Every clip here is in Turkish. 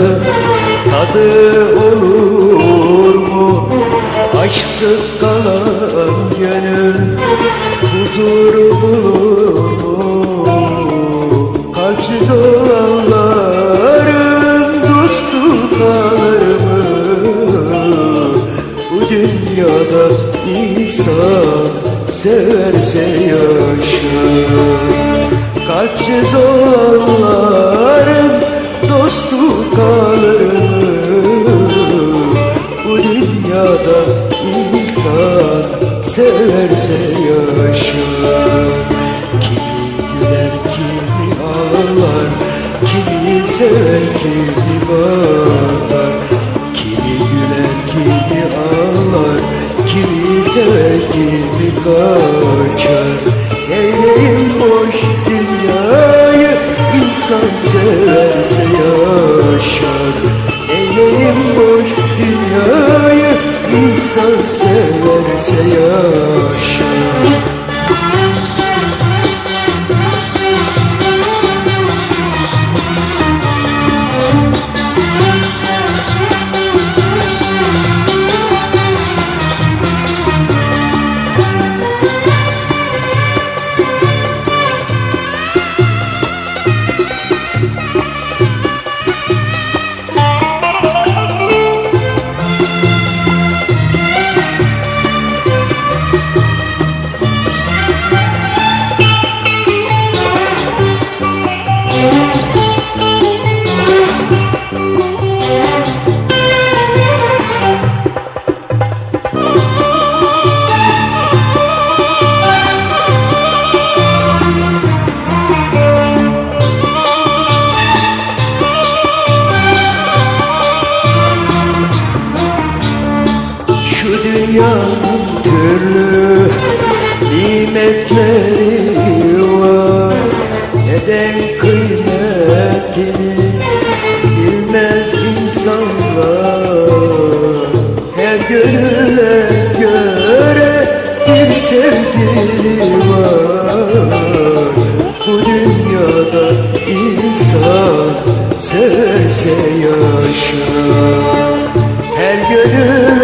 Hayatın tadı olur mu? Aşksız kalan gönül huzuru bulur mu? Kalpsiz olanların dostu kalır mı? Bu dünyada insan severse yaşar Kalpsiz olanların severse yaşar. Kimi güler kimi ağlar Kimi sever kimi bakar Kimi güler kimi ağlar Kimi sever kimi kaçar. Eyleyim boş dünyayı insan severse yaşar severse Şu dünyanın türlü nimetleri var. Neden kıymetini bilmez insanlar? Her gönüle göre bir sevgili var. Bu dünyada insan severse yaşar. Her gönüle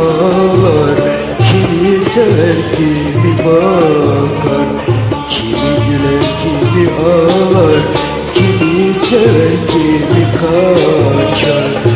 ağlar Kimi sever kimi bakar. Kimi güler kimi ağlar Kimi sever kimi kaçar